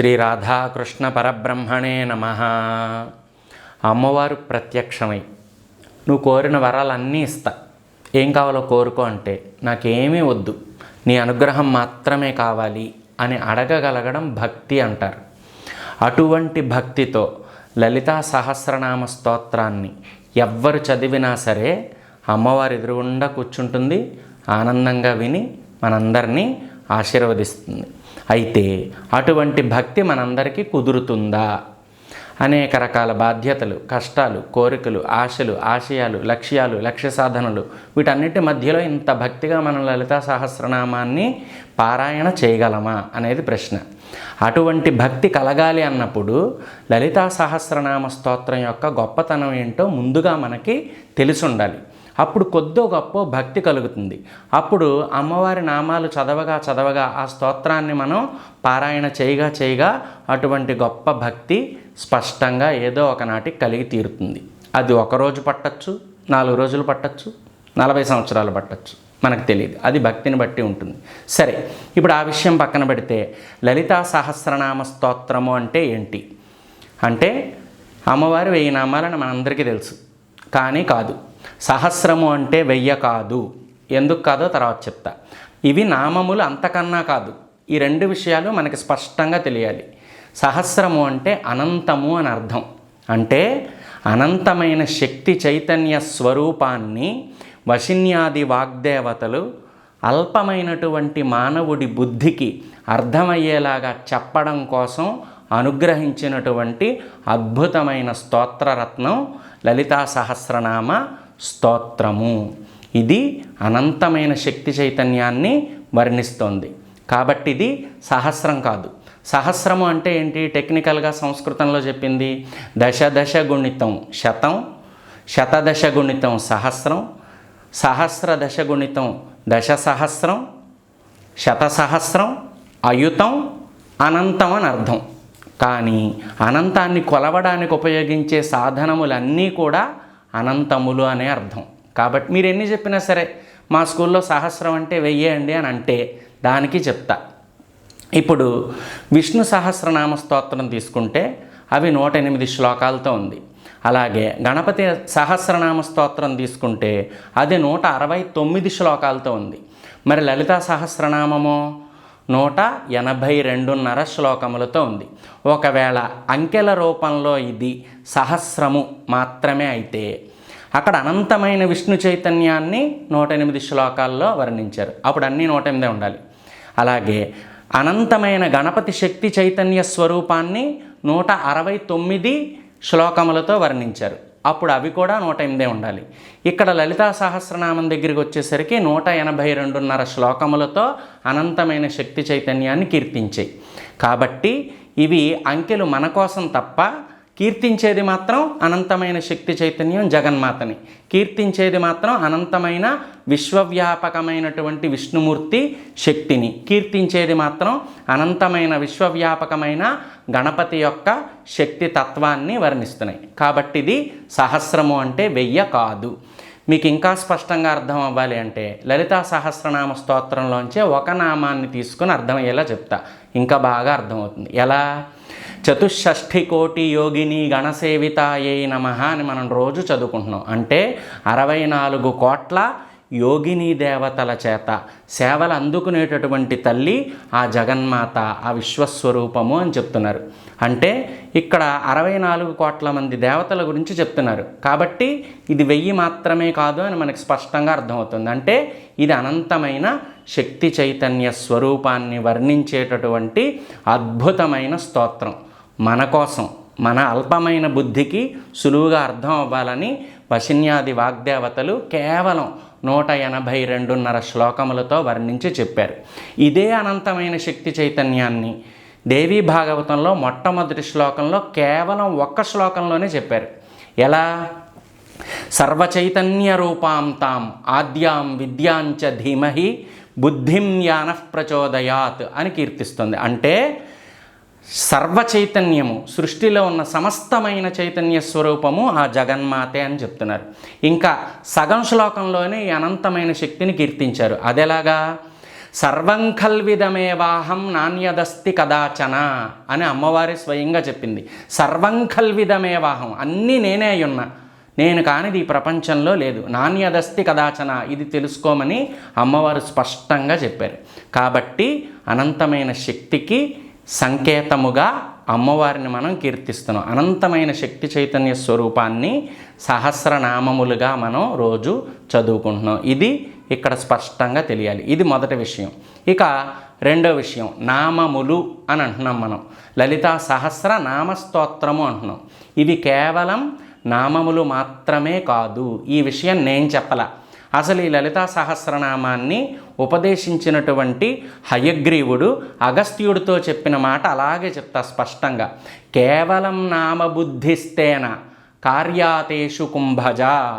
శ్రీ రాధాకృష్ణ పరబ్రహ్మణే నమ. అమ్మవారు ప్రత్యక్షమై. నువ్వు కోరిన వరాలన్నీ ఇస్తా. ఏం కావాలో కోరుకో అంటే నాకేమీ వద్దు. నీ అనుగ్రహం మాత్రమే కావాలి అని అడగగలగడం భక్తి అంటారు. అటువంటి భక్తితో లలితా సహస్రనామ స్తోత్రాన్ని ఎవ్వరు చదివినా సరే అమ్మవారి ఎదురుగుండా కూర్చుంటుంది ఆనందంగా విని మనందరినీ ఆశీర్వదిస్తుంది. అయితే అటువంటి భక్తి మనందరికీ కుదురుతుందా? అనేక రకాల బాధ్యతలు కష్టాలు కోరికలు ఆశలు ఆశయాలు లక్ష్యాలు లక్ష్య సాధనలు వీటన్నిటి మధ్యలో ఇంత భక్తిగా మనం లలితా సహస్రనామాన్ని పారాయణ చేయగలమా అనేది ప్రశ్న. అటువంటి భక్తి కలగాలి అన్నప్పుడు లలితా సహస్రనామ స్తోత్రం యొక్క గొప్పతనం ఏంటో ముందుగా మనకి తెలిసి ఉండాలి అప్పుడు కొద్దో గొప్ప భక్తి కలుగుతుంది. అప్పుడు అమ్మవారి నామాలు చదవగా చదవగా ఆ స్తోత్రాన్ని మనం పారాయణ చేయగా చేయగా అటువంటి గొప్ప భక్తి స్పష్టంగా ఏదో ఒకనాటికి కలిగి తీరుతుంది. అది ఒక రోజు పట్టచ్చు నాలుగు రోజులు పట్టచ్చు నలభై సంవత్సరాలు పట్టచ్చు. మనకు తెలియదు. అది భక్తిని బట్టి ఉంటుంది. సరే ఇప్పుడు ఆ విషయం పక్కన పెడితే లలితా సహస్రనామ స్తోత్రము అంటే ఏంటి? అంటే అమ్మవారి వెయ్యి నామాలని మనందరికీ తెలుసు. కానీ కాదు. సహస్రము అంటే వెయ్య కాదు. ఎందుకు కాదో తర్వాత చెప్తా. ఇవి నామములు అంతకన్నా కాదు. ఈ రెండు విషయాలు మనకి స్పష్టంగా తెలియాలి. సహస్రము అంటే అనంతము అని అర్థం. అంటే అనంతమైన శక్తి చైతన్య స్వరూపాన్ని వశిన్యాది వాగ్దేవతలు అల్పమైనటువంటి మానవుడి బుద్ధికి అర్థమయ్యేలాగా చెప్పడం కోసం అనుగ్రహించినటువంటి అద్భుతమైన స్తోత్రరత్నం లలితా సహస్రనామ స్తోత్రము. ఇది అనంతమైన శక్తి చైతన్యాన్ని వర్ణిస్తోంది. కాబట్టి ఇది సహస్రం కాదు. సహస్రము అంటే ఏంటి? టెక్నికల్గా సంస్కృతంలో చెప్పింది దశ దశ గుణితం శతం శతదశ గుణితం సహస్రం సహస్ర దశ గుణితం దశ సహస్రం శత సహస్రం అయుతం అనంతం అని అర్థం. కానీ అనంతాన్ని కొలవడానికి ఉపయోగించే సాధనములన్నీ కూడా అనంతములు అనే అర్థం. కాబట్టి మీరు ఎన్ని చెప్పినా సరే మా స్కూల్లో సహస్రం అంటే వెయ్యండి అని అంటే దానికి చెప్తా. ఇప్పుడు విష్ణు సహస్రనామ స్తోత్రం తీసుకుంటే అవి నూట ఎనిమిది శ్లోకాలతో ఉంది. అలాగే గణపతి సహస్రనామ స్తోత్రం తీసుకుంటే అది నూట అరవై తొమ్మిది శ్లోకాలతో ఉంది. మరి లలితా సహస్రనామము నూట ఎనభై రెండున్నర శ్లోకములతో ఉంది. ఒకవేళ అంకెల రూపంలో ఇది సహస్రము మాత్రమే అయితే అక్కడ అనంతమైన విష్ణు చైతన్యాన్ని నూట ఎనిమిది శ్లోకాల్లో వర్ణించారు. అప్పుడు అన్నీ నూట ఎనిమిదే ఉండాలి. అలాగే అనంతమైన గణపతి శక్తి చైతన్య స్వరూపాన్ని నూట అరవై తొమ్మిది శ్లోకములతో వర్ణించారు. అప్పుడు అవి కూడా నూట ఎనిమిదే ఉండాలి. ఇక్కడ లలితా సహస్రనామం దగ్గరికి వచ్చేసరికి నూట ఎనభై రెండున్నర శ్లోకములతో అనంతమైన శక్తి చైతన్యాన్ని కీర్తించాయి. కాబట్టి ఇవి అంకెలు మన కోసం తప్ప కీర్తించేది మాత్రం అనంతమైన శక్తి చైతన్యం జగన్మాతని. కీర్తించేది మాత్రం అనంతమైన విశ్వవ్యాపకమైనటువంటి విష్ణుమూర్తి శక్తిని. కీర్తించేది మాత్రం అనంతమైన విశ్వవ్యాపకమైన గణపతి యొక్క శక్తి తత్వాన్ని వర్ణిస్తున్నాయి. కాబట్టి ఇది సహస్రము అంటే వెయ్య కాదు. మీకు ఇంకా స్పష్టంగా అర్థం అవ్వాలి అంటే లలితా సహస్రనామ స్తోత్రంలోంచే ఒక నామాన్ని తీసుకుని అర్థమయ్యేలా చెప్తా. ఇంకా బాగా అర్థమవుతుంది. ఎలా? చతుషష్ఠి కోటి యోగిని గణసేవితాయే నమ అని మనం రోజు చదువుకుంటున్నాం. అంటే అరవై నాలుగు కోట్ల యోగిని దేవతల చేత సేవలు అందుకునేటటువంటి తల్లి ఆ జగన్మాత ఆ విశ్వస్వరూపము అని చెప్తున్నారు. అంటే ఇక్కడ అరవై నాలుగు కోట్ల మంది దేవతల గురించి చెప్తున్నారు. కాబట్టి ఇది వెయ్యి మాత్రమే కాదు అని మనకు స్పష్టంగా అర్థమవుతుంది. అంటే ఇది అనంతమైన శక్తి చైతన్య స్వరూపాన్ని వర్ణించేటటువంటి అద్భుతమైన స్తోత్రం. మన కోసం మన అల్పమైన బుద్ధికి సులువుగా అర్థం అవ్వాలని వశిన్యాది వాగ్దేవతలు కేవలం నూట ఎనభై రెండున్నర శ్లోకములతో వర్ణించి చెప్పారు. ఇదే అనంతమైన శక్తి చైతన్యాన్ని దేవీ భాగవతంలో మొట్టమొదటి శ్లోకంలో కేవలం ఒక్క శ్లోకంలోనే చెప్పారు. ఎలా? సర్వచైతన్య రూపాం తాం ఆద్యాం విద్యాంచ ధీమహి బుద్ధిం యాన ప్రచోదయాత్ అని కీర్తిస్తుంది. అంటే సర్వ చైతన్యము సృష్టిలో ఉన్న సమస్తమైన చైతన్య స్వరూపము ఆ జగన్మాతే అని చెప్తున్నారు. ఇంకా సగం శ్లోకంలోనే ఈ అనంతమైన శక్తిని కీర్తించారు. అదెలాగా? సర్వం కల్విదమేవాహం నాణ్యదస్తి కదాచన అని అమ్మవారి స్వయంగా చెప్పింది. సర్వం కల్విదమేవాహం అన్నీ నేనే అయి ఉన్నా నేను కానిది ఈ ప్రపంచంలో లేదు. నాణ్యదస్తి కదాచన ఇది తెలుసుకోమని అమ్మవారు స్పష్టంగా చెప్పారు. కాబట్టి అనంతమైన శక్తికి సంకేతముగా అమ్మవారిని మనం కీర్తిస్తున్నాం. అనంతమైన శక్తి చైతన్య స్వరూపాన్ని సహస్రనామములుగా మనం రోజు చదువుకుంటున్నాం. ఇది ఇక్కడ స్పష్టంగా తెలియాలి. ఇది మొదటి విషయం. ఇక రెండో విషయం నామములు అని అంటున్నాం మనం. లలితా సహస్ర నామస్తోత్రము అంటున్నాం. ఇవి కేవలం నామములు మాత్రమే కాదు. ఈ విషయం నేను చెప్పలా. అసలు ఈ లలితా సహస్రనామాన్ని ఉపదేశించినటువంటి హయగ్రీవుడు అగస్త్యుడితో చెప్పిన మాట అలాగే చెప్తా స్పష్టంగా. కేవలం నామబుద్ధిస్తేన కార్యాతేషు కుంభజ.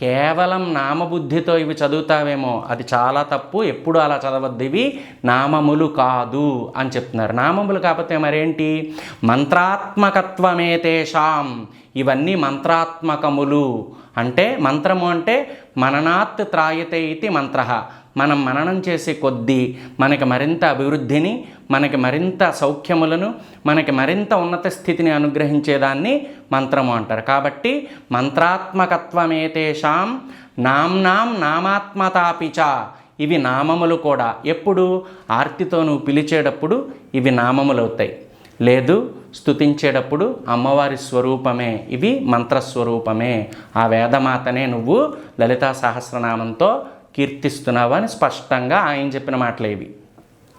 కేవలం నామబుద్ధితో ఇవి చదువుతావేమో అది చాలా తప్పు ఎప్పుడు అలా చదవద్దు ఇవి. నామములు కాదు అని చెప్తున్నారు. నామములు కాకపోతే మరేంటి? మంత్రాత్మకత్వమేతేషాం ఇవన్నీ మంత్రాత్మకములు. అంటే మంత్రము అంటే మననాత్ త్రాయతే ఇది మంత్ర. మనం మననం చేసే కొద్దీ మనకి మరింత అభివృద్ధిని మనకి మరింత సౌఖ్యములను మనకి మరింత ఉన్నత స్థితిని అనుగ్రహించేదాన్ని మంత్రము అంటారు. కాబట్టి మంత్రాత్మకత్వమేతేషాం నామ్నాం నామాత్మతాపిచ ఇవి నామములు కూడా. ఎప్పుడు? ఆర్తితోను పిలిచేటప్పుడు ఇవి నామములు అవుతాయి లేదు స్థుతించేటప్పుడు అమ్మవారి స్వరూపమే. ఇవి మంత్రస్వరూపమే. ఆ వేదమాతనే నువ్వు లలితా సహస్రనామంతో కీర్తిస్తున్నావు అని స్పష్టంగా ఆయన చెప్పిన మాటలు ఇవి.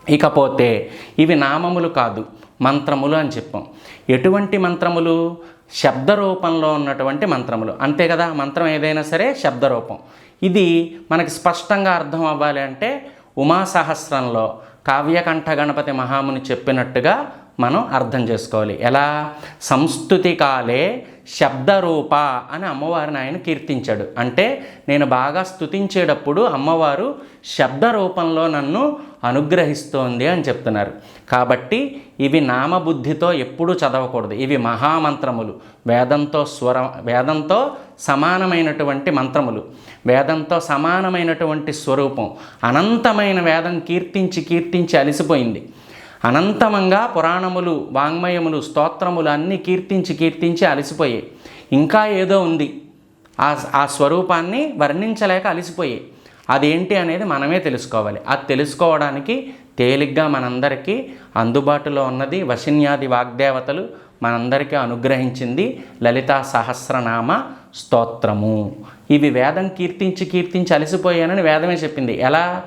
ఇకపోతే ఇవి నామములు కాదు మంత్రములు అని చెప్పాం. ఎటువంటి మంత్రములు? శబ్ద రూపంలో ఉన్నటువంటి మంత్రములు. అంతే కదా మంత్రం ఏదైనా సరే శబ్ద రూపం ఇది మనకి స్పష్టంగా అర్థం అవ్వాలి అంటే ఉమా సహస్రంలో కావ్యకంఠ గణపతి మహాముని చెప్పినట్టుగా మనం అర్థం చేసుకోవాలి. ఎలా? సంస్థుతి కాలే శబ్దరూప అని అమ్మవారిని ఆయన కీర్తించాడు. అంటే నేను బాగా స్తుతించేటప్పుడు అమ్మవారు శబ్ద రూపంలో నన్ను అనుగ్రహిస్తోంది అని చెప్తున్నారు. కాబట్టి ఇవి నామబుద్ధితో ఎప్పుడూ చదవకూడదు. ఇవి మహామంత్రములు. వేదంతో స్వర వేదంతో సమానమైనటువంటి మంత్రములు. వేదంతో సమానమైనటువంటి స్వరూపం. అనంతమైన వేదం కీర్తించి కీర్తించి అలిసిపోయింది. అనంతమంగా పురాణములు వాంగ్మయములు స్తోత్రములు అన్నీ కీర్తించి కీర్తించి అలసిపోయాయి. ఇంకా ఏదో ఉంది. ఆ ఆ స్వరూపాన్ని వర్ణించలేక అలసిపోయాయి. అదేంటి అనేది మనమే తెలుసుకోవాలి. అది తెలుసుకోవడానికి తేలిగ్గా మనందరికీ అందుబాటులో ఉన్నది వశిన్యాది వాగ్దేవతలు మనందరికీ అనుగ్రహించింది లలితా సహస్రనామ స్తోత్రము. ఇవి వేదం కీర్తించి కీర్తించి అలసిపోయానని వేదమే చెప్పింది. ఎలా?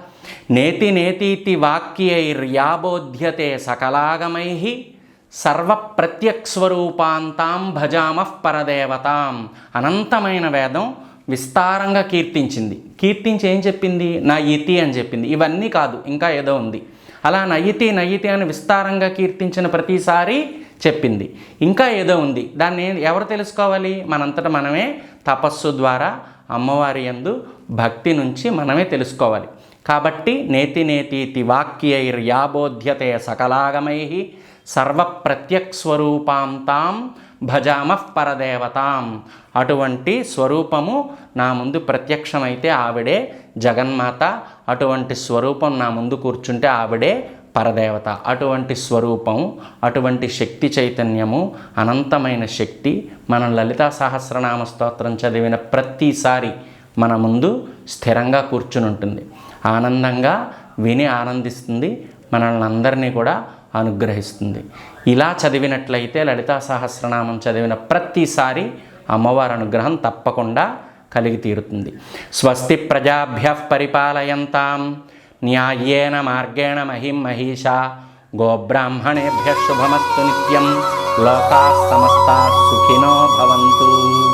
నేతి నేతీతి వాక్యైర్యాబోధ్యతే సకలాగమై సర్వప్రత్యక్స్వరూపాంతాం భజామః పరదేవతాం. అనంతమైన వేదం విస్తారంగా కీర్తించింది. కీర్తించి ఏం చెప్పింది? నా ఇతి అని చెప్పింది. ఇవన్నీ కాదు ఇంకా ఏదో ఉంది. అలా నయితి నయితి అని విస్తారంగా కీర్తించిన ప్రతిసారి చెప్పింది. ఇంకా ఏదో ఉంది. దాన్ని ఎవరు తెలుసుకోవాలి? మనంతట మనమే తపస్సు ద్వారా అమ్మవారి యందు భక్తి నుంచి మనమే తెలుసుకోవాలి. కాబట్టి నేతి నేతీతి వాక్యైర్యాబోధ్యతే సకలాగమై సర్వ ప్రత్యక్స్వరూపాంతాం భజామః పరదేవతాం. అటువంటి స్వరూపము నా ముందు ప్రత్యక్షమైతే ఆవిడే జగన్మాత అటువంటి స్వరూపం నా ముందు కూర్చుంటే ఆవిడే పరదేవత. అటువంటి స్వరూపం అటువంటి శక్తి చైతన్యము అనంతమైన శక్తి మనం లలితా సహస్రనామ స్తోత్రం చదివిన ప్రతిసారి మన ముందు స్థిరంగా కూర్చుని ఉంటుంది ఆనందంగా విని ఆనందిస్తుంది మనల్ని అందరినీ కూడా అనుగ్రహిస్తుంది. ఇలా చదివినట్లయితే లలితా సహస్రనామం చదివిన ప్రతిసారి అమ్మవారి అనుగ్రహం తప్పకుండా కలిగి తీరుతుంది. స్వస్తి ప్రజాభ్య పరిపాలయంతాం. న్యాయేన మార్గేణ మహిం మహిష. గోబ్రాహ్మణేభ్య శుభమస్తు నిత్యం. లోకా సమస్తా సుఖినో భవంతు.